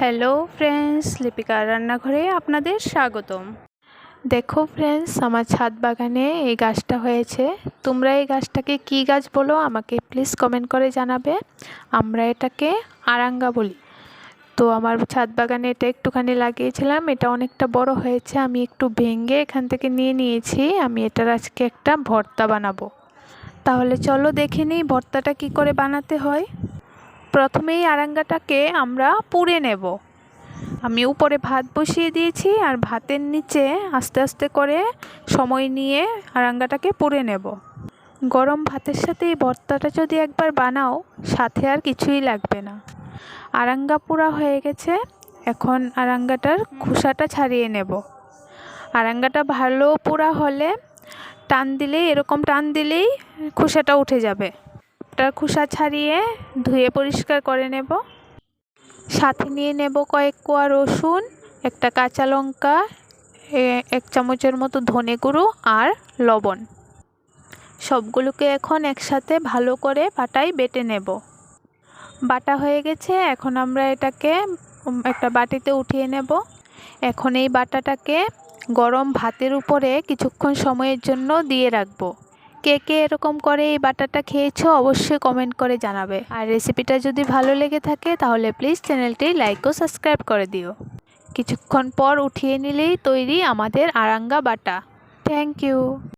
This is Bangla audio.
হ্যালো ফ্রেন্ডস লিপিকার রান্নাঘরে আপনাদের স্বাগতম। দেখো ফ্রেন্ডস আমার ছাদ বাগানে এই গাছটা হয়েছে। তোমরা এই গাছটাকে কী গাছ বলো আমাকে প্লিজ কমেন্ট করে জানাবে। আমরা এটাকে আরাঙ্গা বলি। তো আমার ছাদ বাগানে এটা একটুখানি লাগিয়েছিলাম, এটা অনেকটা বড় হয়েছে, আমি একটু ভেঙে এখান থেকে নিয়ে নিয়েছি, আমি এটার আজকে একটা ভর্তা বানাবো। তাহলে চলো দেখে নিই ভর্তাটা কি করে বানাতে হয়। প্রথমেই আরাঙ্গাটাকে আমরা পুড়ে নেব। আমি উপরে ভাত বসিয়ে দিয়েছি আর ভাতের নিচে আস্তে আস্তে করে সময় নিয়ে আরাঙ্গাটাকে পুড়ে নেব। গরম ভাতের সাথে এই ভর্তাটা যদি একবার বানাও, সাথে আর কিছুই লাগবে না। আরাঙ্গা পোড়া হয়ে গেছে, এখন আরাঙ্গাটার খোসাটা ছাড়িয়ে নেব। আরাঙ্গাটা ভালো পোড়া হলে টান দিলেই, এরকম টান দিলেই খোসাটা উঠে যাবে। তার খোসা ছাড়িয়ে ধুয়ে পরিষ্কার করে নেব। সাথে নিয়ে নেব কয়েক কোয়া রসুন, একটা কাঁচা লঙ্কা এক চামচের মতো ধনে গুঁড়ো আর লবণ। সবগুলোকে এখন একসাথে ভালো করে পাটায় বেটে নেব। বাটা হয়ে গেছে, এখন আমরা এটাকে একটা বাটিতে উঠিয়ে নেব। এখন এই বাটাটাকে গরম ভাতের উপরে কিছুক্ষণ সময়ের জন্য দিয়ে রাখব। কে কে এরকম করে এই বাটারটা খেয়েছো অবশ্যই কমেন্ট করে জানাবে। আর রেসিপিটা যদি ভালো লেগে থাকে তাহলে প্লিজ চ্যানেলটি লাইক ও সাবস্ক্রাইব করে দিও। কিছুক্ষণ পর উঠিয়ে নিলেই তৈরি আমাদের আরাঙ্গা বাটা। Thank you